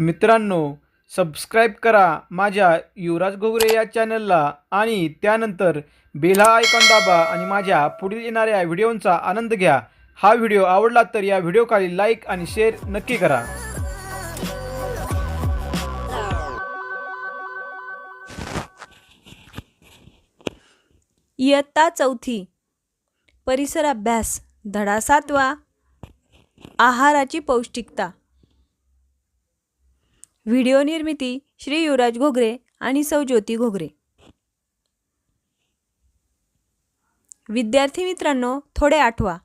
मित्रांनो सबस्क्राईब करा माझ्या युवराज घोगरे या चॅनलला आणि त्यानंतर बेल हा आयकॉन दाबा आणि माझ्या पुढील येणाऱ्या व्हिडिओंचा आनंद घ्या. हा व्हिडिओ आवडला तर या व्हिडिओखाली लाईक आणि शेअर नक्की करा. इयत्ता चौथी. परिसर अभ्यास. धडा सातवा आहाराची पौष्टिकता. व्हिडिओ निर्मिती श्री युवराज घोगरे आणि सौ ज्योती घोगरे. विद्यार्थी मित्रांनो थोडे आठवा.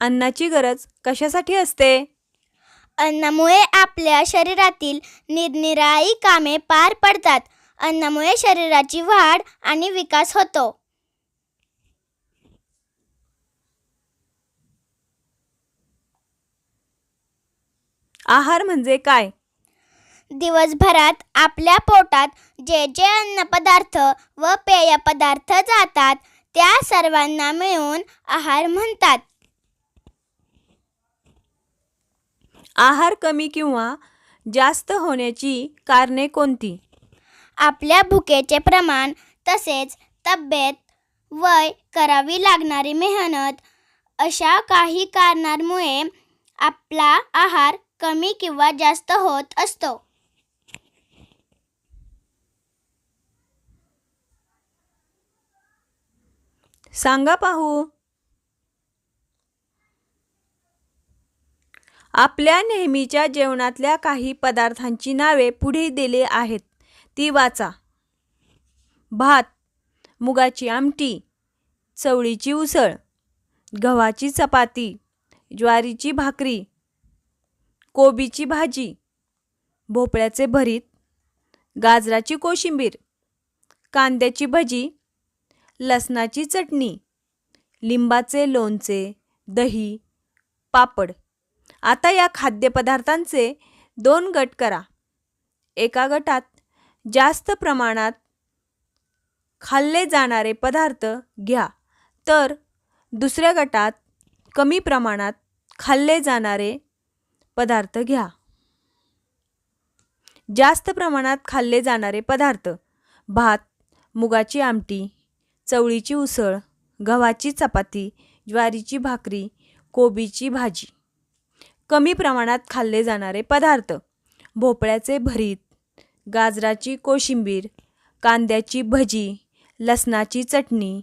अन्नाची गरज कशासाठी असते? अन्नामुळे आपल्या शरीरातील निरनिराळी कामे पार पडतात. अन्नामुळे शरीराची वाढ आणि विकास होतो. आहार म्हणजे काय? दिवसभरात आपल्या पोटात जे जे अन्नपदार्थ व पेय पदार्थ जातात त्या सर्वांना मिळून आहार म्हणतात. आहार कमी किंवा जास्त होण्याची कारणे कोणती? आपल्या भुकेचे प्रमाण तसेच तब्येत वय करावी लागणारी मेहनत अशा काही कारणांमुळे आपला आहार कमी किंवा जास्त होत असतो. सांगा पाहू. आपल्या नेहमीच्या जेवणातल्या काही पदार्थांची नावे पुढे दिले आहेत. ती वाचा. भात मुगाची आमटी चवळीची उसळ गव्हाची चपाती ज्वारीची भाकरी कोबीची भाजी भोपळ्याचे भरीत गाजराची कोशिंबीर कांद्याची भजी लसणाची चटणी लिंबाचे लोणचे दही पापड. आता या खाद्यपदार्थांचे दोन गट करा. एका गटात जास्त प्रमाणात खाल्ले जाणारे पदार्थ घ्या तर दुसऱ्या गटात कमी प्रमाणात खाल्ले जाणारे पदार्थ घ्या. जास्त प्रमाणात खाल्ले जाणारे पदार्थ. भात मुगाची आमटी चवळीची उसळ गव्हाची चपाती ज्वारीची भाकरी कोबीची भाजी. कमी प्रमाणात खाल्ले जाणारे पदार्थ. भोपळ्याचे भरीत गाजराची कोशिंबीर कांद्याची भजी लसणाची चटणी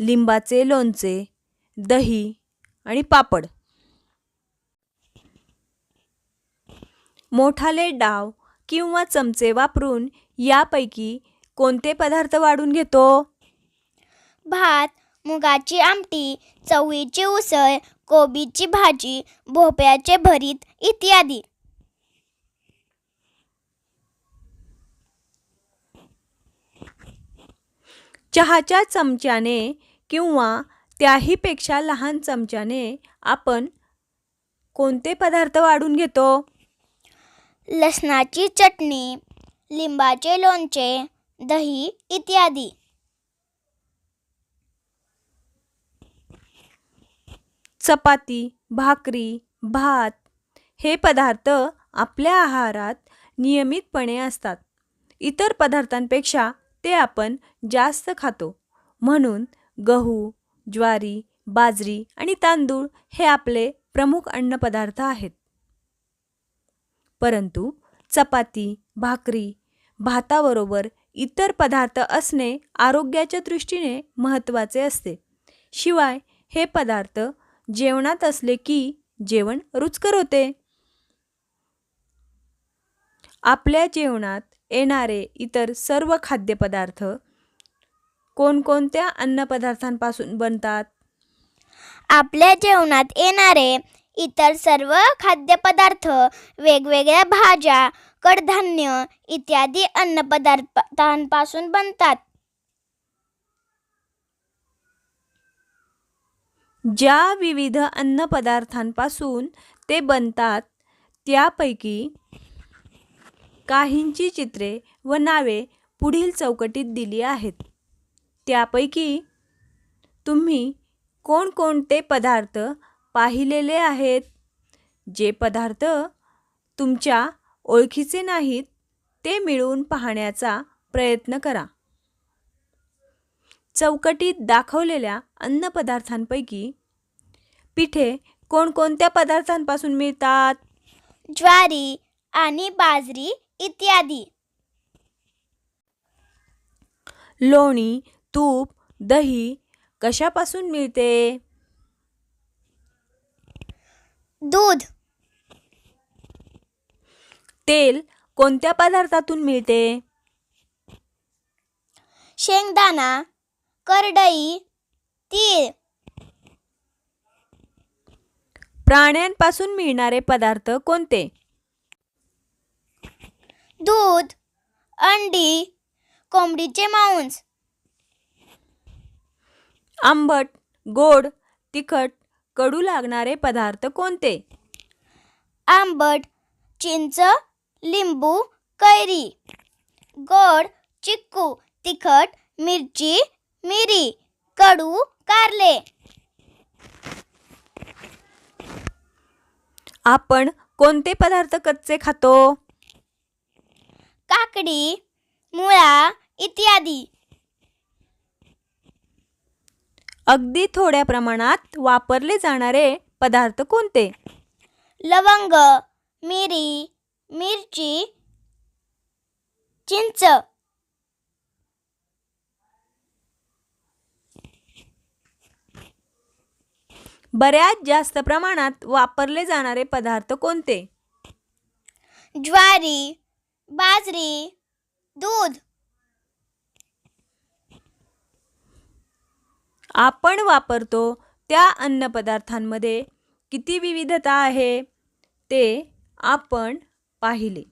लिंबाचे लोणचे दही आणि पापड. मोठाले डाव किंवा चमचे वापरून यापैकी कोणते पदार्थ वाढून घेतो? भात मुगाची आमटी चवळीची उसळ कोबीची भाजी भोपळ्याचे भरीत इत्यादी. चहाच्या चमच्याने किंवा त्याहीपेक्षा लहान चमच्याने आपण कोणते पदार्थ वाढून घेतो? लसणाची चटणी लिंबाचे लोणचे दही इत्यादी. चपाती भाकरी भात हे पदार्थ आपल्या आहारात नियमितपणे असतात. इतर पदार्थांपेक्षा ते आपण जास्त खातो. म्हणून गहू ज्वारी बाजरी आणि तांदूळ हे आपले प्रमुख अन्नपदार्थ आहेत. परंतु चपाती भाकरी भाताबरोबर इतर पदार्थ असणे आरोग्याच्या दृष्टीने महत्त्वाचे असते. शिवाय हे पदार्थ जेवणात असले की जेवण रुचकर होते. आपल्या जेवणात येणारे इतर सर्व खाद्यपदार्थ कोणकोणत्या अन्नपदार्थांपासून बनतात? आपल्या जेवणात येणारे इतर सर्व खाद्यपदार्थ वेगवेगळ्या भाज्या कडधान्य इत्यादी अन्नपदार्थांपासून बनतात. ज्या विविध अन्नपदार्थांपासून ते बनतात त्यापैकी काहींची चित्रे व नावे पुढील चौकटीत दिली आहेत. त्यापैकी तुम्ही कोणकोणते पदार्थ पाहिलेले आहेत. जे पदार्थ तुमच्या ओळखीचे नाहीत ते मिळवून पाहण्याचा प्रयत्न करा. चौकटीत दाखवलेल्या अन्नपदार्थांपैकी पिठे कोणकोणत्या पदार्थांपासून मिळतात? ज्वारी आणि बाजरी इत्यादी. लोणी तूप दही कशापासून मिळते? दूध. तेल कोणत्या पदार्थातून मिळते? शेंगदाणा करडई तीळ. प्राण्यांपासून मिळणारे पदार्थ कोणते? दूध अंडी कोंबडीचे मांस. आंबट गोड तिखट कडू लागणारे पदार्थ कोणते? आंबट चिंच लिंबू कैरी. गोड चिक्कू तिखट मिरची मिरी. कडू कारले. आपण कोणते पदार्थ कच्चे खातो? काकडी मुळा इत्यादी. अगदी थोड्या प्रमाणात वापरले जाणारे पदार्थ कोणते? लवंग मिरी मिरची चिंच. बऱ्याच जास्त प्रमाणात वापरले जाणारे पदार्थ कोणते? ज्वारी बाजरी दूध. आपण वापरतो त्या अन्नपदार्थांमध्ये किती विविधता आहे ते आपण पाहिले.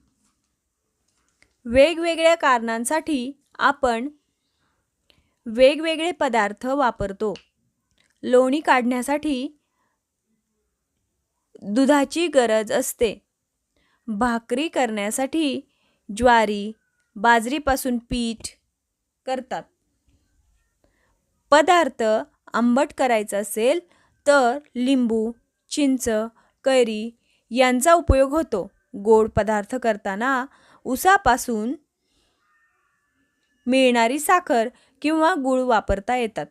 वेगवेगळ्या कारणांसाठी आपण वेगवेगळे पदार्थ वापरतो. लोणी काढण्यासाठी दुधाची गरज असते. भाकरी करण्यासाठी ज्वारी बाजरीपासून पीठ करतात. पदार्थ आंबट करायचा असेल तर लिंबू चिंच कैरी यांचा उपयोग होतो. गोड पदार्थ करताना उसापासून मिळणारी साखर किंवा गूळ वापरता येतात.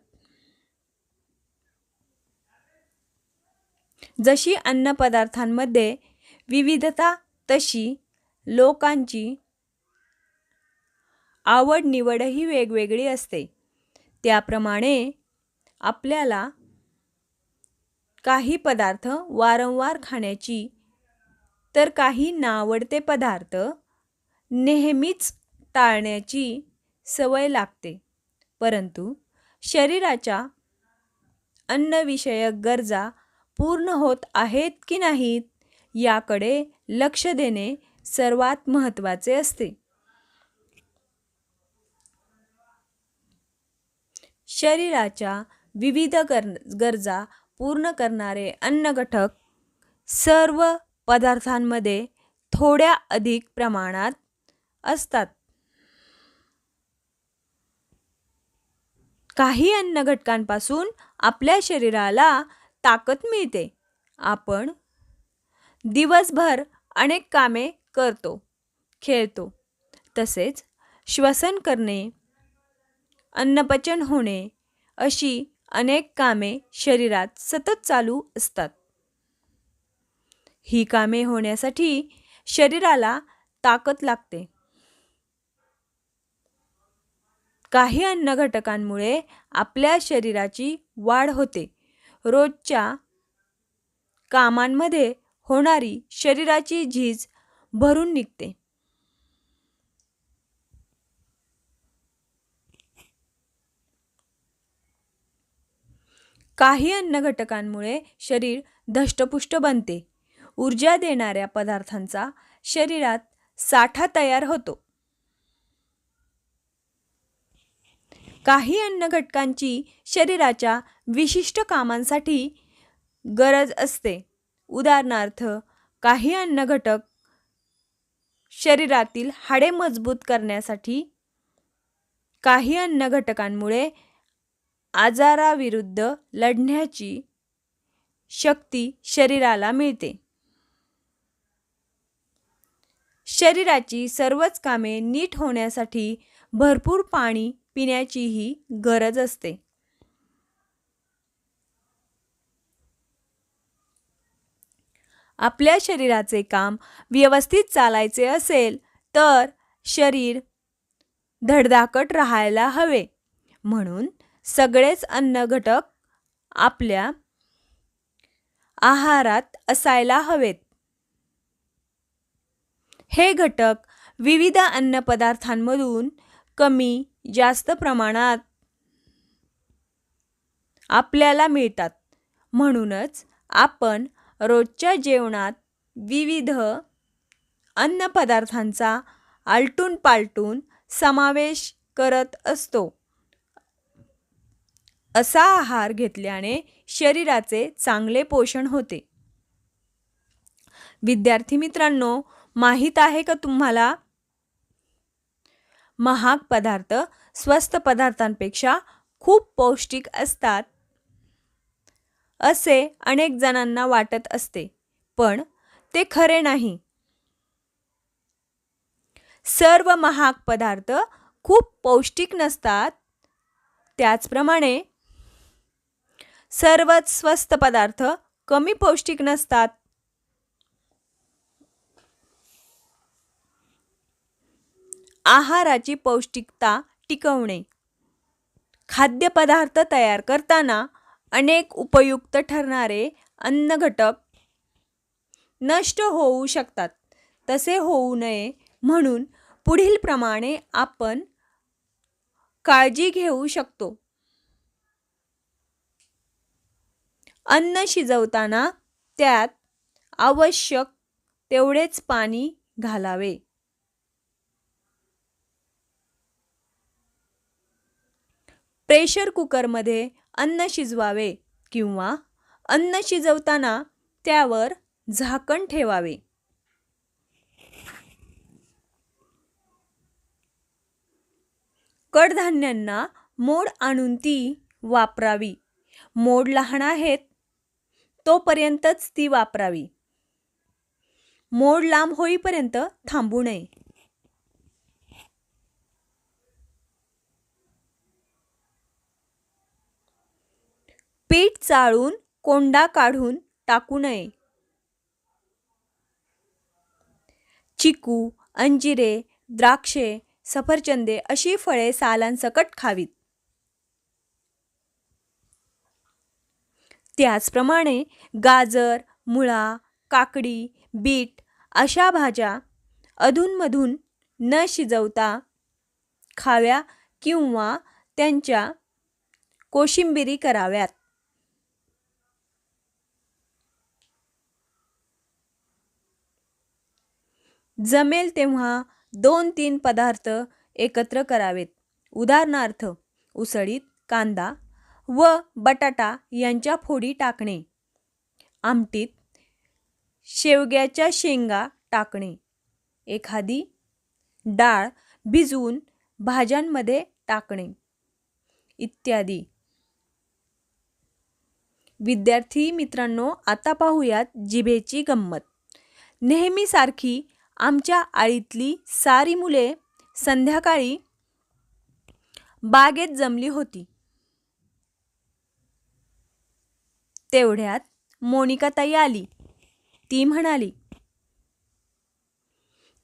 जशी अन्नपदार्थांमध्ये विविधता तशी लोकांची आवड निवडही वेगवेगळी असते. त्याप्रमाणे आपल्याला काही पदार्थ वारंवार खाण्याची तर काही नावडते पदार्थ नेहमीच टाळण्याची सवय लागते. परंतु शरीराच्या अन्नविषयक गरजा पूर्ण होत आहेत की नाहीत याकडे लक्ष देणे सर्वात महत्त्वाचे असते. शरीराच्या विविध गर गरजा पूर्ण करणारे अन्न घटक सर्व पदार्थांमध्ये थोड्या अधिक प्रमाणात असतात. काही अन्न घटकांपासून आपल्या शरीराला ताकद मिळते. आपण दिवसभर अनेक कामे करतो खेळतो तसेच श्वसन करणे अन्नपचन होणे अशी अनेक कामे शरीरात सतत चालू असतात. ही कामे होण्यासाठी शरीराला ताकद लागते. काही अन्न घटकांमुळे आपल्या शरीराची वाढ होते. रोजच्या कामांमध्ये होणारी शरीराची झीज भरून निघते. काही अन्न घटकांमुळे शरीर धष्टपुष्ट बनते. ऊर्जा देणाऱ्या पदार्थांचा शरीरात साठा तयार होतो. काही अन्न घटकांची शरीराच्या विशिष्ट कामांसाठी गरज असते. उदाहरणार्थ काही अन्न घटक शरीरातील हाडे मजबूत करण्यासाठी काही अन्न घटकांमुळे आजाराविरुद्ध लढण्याची शक्ती शरीराला मिळते. शरीराची सर्वच कामे नीट होण्यासाठी भरपूर पाणी पिण्याचीही गरज असते. आपल्या शरीराचे काम व्यवस्थित चालायचे असेल तर शरीर धडधाकट राहायला हवे. म्हणून सगळेच अन्न घटक आपल्या आहारात असायला हवेत. हे घटक विविध अन्नपदार्थांमधून कमी जास्त प्रमाणात आपल्याला मिळतात. म्हणूनच आपण रोजच्या जेवणात विविध अन्नपदार्थांचा आलटून पालटून समावेश करत असतो. असा आहार घेतल्याने शरीराचे चांगले पोषण होते. विद्यार्थी मित्रांनो माहीत आहे का तुम्हाला? महाग पदार्थ स्वस्त पदार्थांपेक्षा खूप पौष्टिक असतात. असे अनेक जणांना वाटत असते पण ते खरे नाही. सर्व महाग पदार्थ खूप पौष्टिक नसतात. त्याचप्रमाणे सर्वच स्वस्त पदार्थ कमी पौष्टिक नसतात. आहाराची पौष्टिकता टिकवणे. खाद्यपदार्थ तयार करताना अनेक उपयुक्त ठरणारे अन्न घटक नष्ट होऊ शकतात. तसे होऊ नये म्हणून पुढील प्रमाणे आपण काळजी घेऊ शकतो. अन्न शिजवताना त्यात आवश्यक तेवढेच पाणी घालावे. प्रेशर कुकरमध्ये अन्न शिजवावे किंवा अन्न शिजवताना त्यावर झाकण ठेवावे. कडधान्यांना मोड आणून ती वापरावी. मोड लहान आहेत तोपर्यंतच ती वापरावी. मोड लांब होईपर्यंत थांबू नये. पीठ चाळून कोंडा काढून टाकू नये. चिकू अंजिरे द्राक्षे सफरचंदे अशी फळे सालांसकट खावीत. त्याचप्रमाणे गाजर मुळा काकडी बीट अशा भाज्या अधूनमधून न शिजवता खाव्या किंवा त्यांच्या कोशिंबिरी कराव्यात. जमेल तेव्हा दोन तीन पदार्थ एकत्र करावेत. उदाहरणार्थ उसळीत कांदा व बटाटा यांच्या फोडी टाकणे. आमटीत शेवग्याच्या शेंगा टाकणे. एखादी डाळ भिजवून भाज्यांमध्ये टाकणे. इत्यादी. विद्यार्थी मित्रांनो आता पाहूयात जिभेची गंमत. नेहमीसारखी आमच्या आळीतली सारी मुले संध्याकाळी बागेत जमली होती. तेवढ्यात मोनिकाताई आली. ती म्हणाली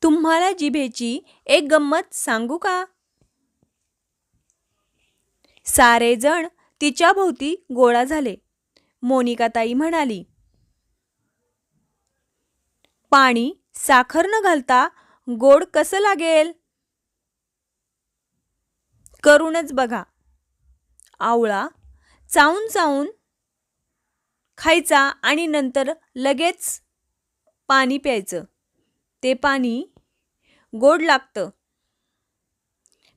तुम्हाला जिभेची एक गंमत सांगू का? सारेजण तिच्या भोवती गोळा झाले. मोनिकाताई म्हणाली पाणी साखर न घालता गोड कसं लागेल? करूनच बघा. आवळा चावून चावून खायचा आणि नंतर लगेच पाणी प्यायचं. ते पाणी गोड लागतं.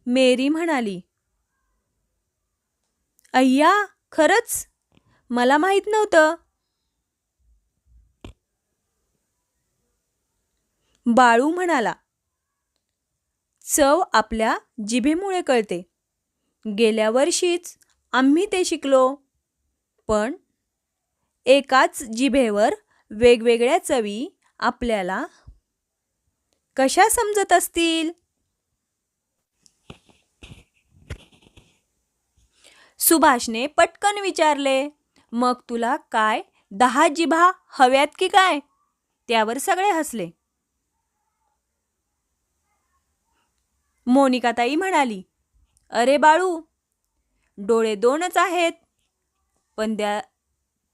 मेरी म्हणाली अय्या खरंच? मला माहीत नव्हतं. बाळू म्हणाला चव आपल्या जिभेमुळे कळते. गेल्या वर्षीच आम्ही ते शिकलो पण एकाच जिभेवर वेगवेगळ्या चवी आपल्याला कशा समजत असतील? सुभाषने पटकन विचारले मग तुला काय? दहा जिभा हव्यात की काय? त्यावर सगळे हसले. मोनिकाताई म्हणाली अरे बाळू डोळे दोनच आहेत पण त्या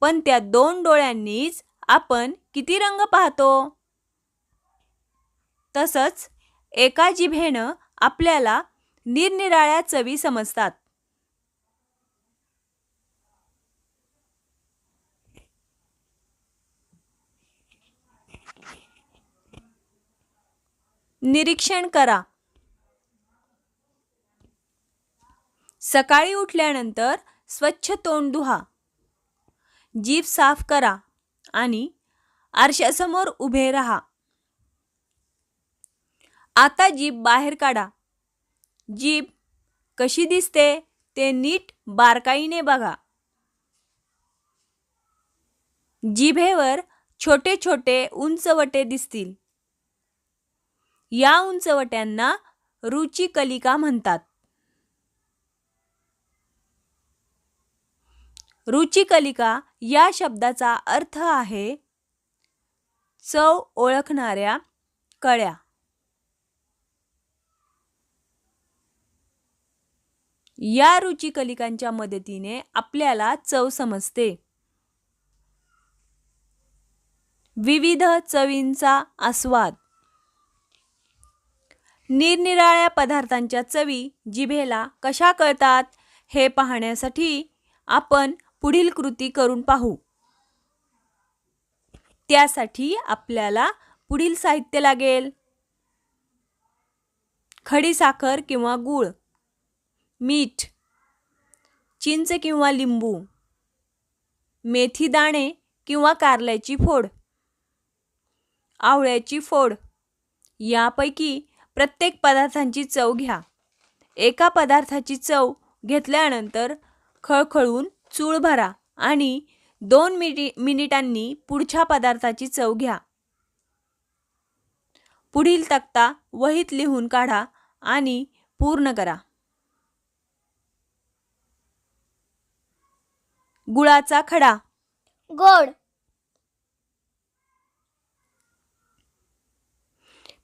पण त्या दोन डोळ्यांनीच आपण किती रंग पाहतो? तसंच एका जिभेनं आपल्याला निरनिराळ्या चवी समजतात. निरीक्षण करा. सकाळी उठल्यानंतर स्वच्छ तोंड धुहा जीभ साफ करा आणि आरशासमोर उभे राहा. आता जीभ बाहेर काढा. जीभ कशी दिसते ते नीट बारकाईने बघा. जिभेवर छोटे छोटे उंचवटे दिसतील. या उंचवट्यांना रुचिकलिका म्हणतात. रुचिकलिका या शब्दाचा अर्थ आहे चव ओळखणाऱ्या कळ्या. या रुचिकलिकांच्या मदतीने आपल्याला चव समजते. विविध चवींचा आस्वाद. निरनिराळ्या पदार्थांच्या चवी जिभेला कशा कळतात हे पाहण्यासाठी आपण पुढील कृती करून पाहू. त्यासाठी आपल्याला पुढील साहित्य लागेल. खडीसाखर किंवा गूळ मीठ चिंच किंवा लिंबू मेथी दाणे किंवा कारल्याची फोड आवळ्याची फोड. यापैकी प्रत्येक पदार्थांची चव घ्या. एका पदार्थाची चव घेतल्यानंतर खळखळून चूळ भरा आणि दोन मिनि मिनिटांनी पुढच्या पदार्थाची चव घ्या. पुढील तक्ता वहीत लिहून काढा आणि पूर्ण करा. गुळाचा खडा. गोड.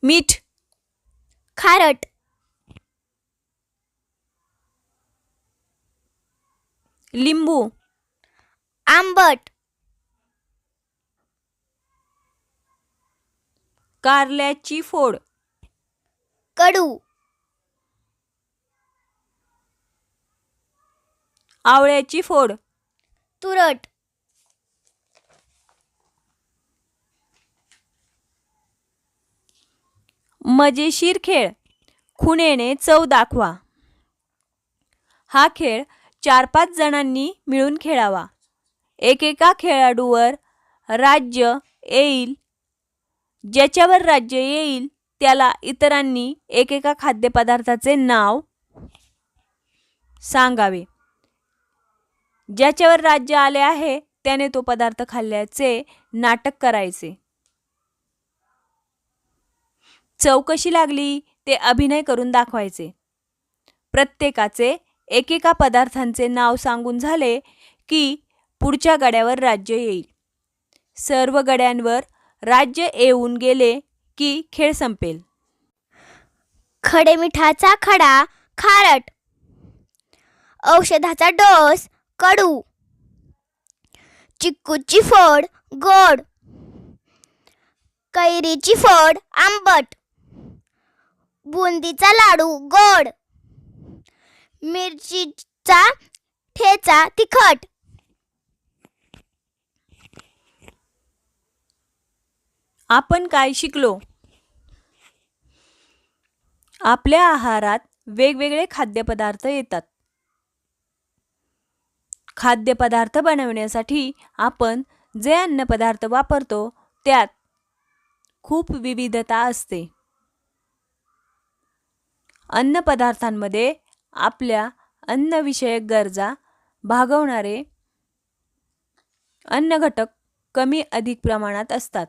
मीठ. खारट. लिंबू आंबट कारल्याची फोड कडू आवळ्याची फोड तुरट मजेशीर खेळ खुणेने चव दाखवा. हा खेळ चार पाच जणांनी मिळून खेळावा. एकेका खेळाडूवर राज्य येईल ज्याच्यावर राज्य येईल त्याला इतरांनी एकेका खाद्यपदार्थाचे नाव सांगावे. ज्याच्यावर राज्य आले आहे त्याने तो पदार्थ खाल्ल्याचे नाटक करायचे. चौकशी लागली ते अभिनय करून दाखवायचे. प्रत्येकाचे एकेका पदार्थांचे नाव सांगून झाले की पुढच्या गड्यावर राज्य येईल. सर्व गड्यांवर राज्य येऊन गेले की खेळ संपेल. खडे मिठाचा खडा खारट. औषधाचा डोस कडू. चिक्कूची फोड गोड. कैरीची फोड आंबट. बुंदीचा लाडू गोड. मिरचीचा ठेचा तिखट. आपण काय शिकलो? आपल्या आहारात वेगवेगळे खाद्यपदार्थ येतात. खाद्यपदार्थ बनवण्यासाठी आपण जे अन्नपदार्थ वापरतो त्यात खूप विविधता असते. अन्नपदार्थांमध्ये आपल्या अन्नविषयक गरजा भागवणारे अन्न घटक कमी अधिक प्रमाणात असतात.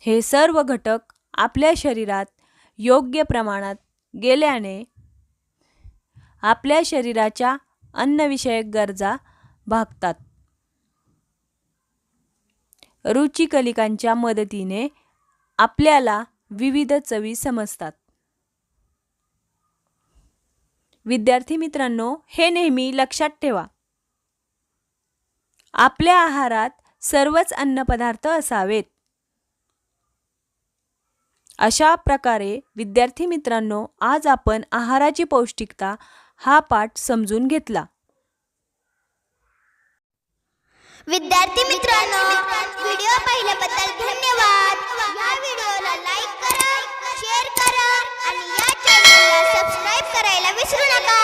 हे सर्व घटक आपल्या शरीरात योग्य प्रमाणात गेल्याने आपल्या शरीराच्या अन्नविषयक गरजा भागतात. रुचिकलिकांच्या मदतीने आपल्याला विविध चवी समजतात. विद्यार्थी मित्रांनो हे नेहमी लक्षात ठेवा. आपल्या आहारात सर्वच अन्नपदार्थ असावेत. अशा प्रकारे विद्यार्थी मित्रांनो आज आपण आहाराची पौष्टिकता हा पाठ समजून घेतला. विद्यार्थी मित्रांनो व्हिडिओ पाहिल्याबद्दल धन्यवाद. या व्हिडिओ শোনাকা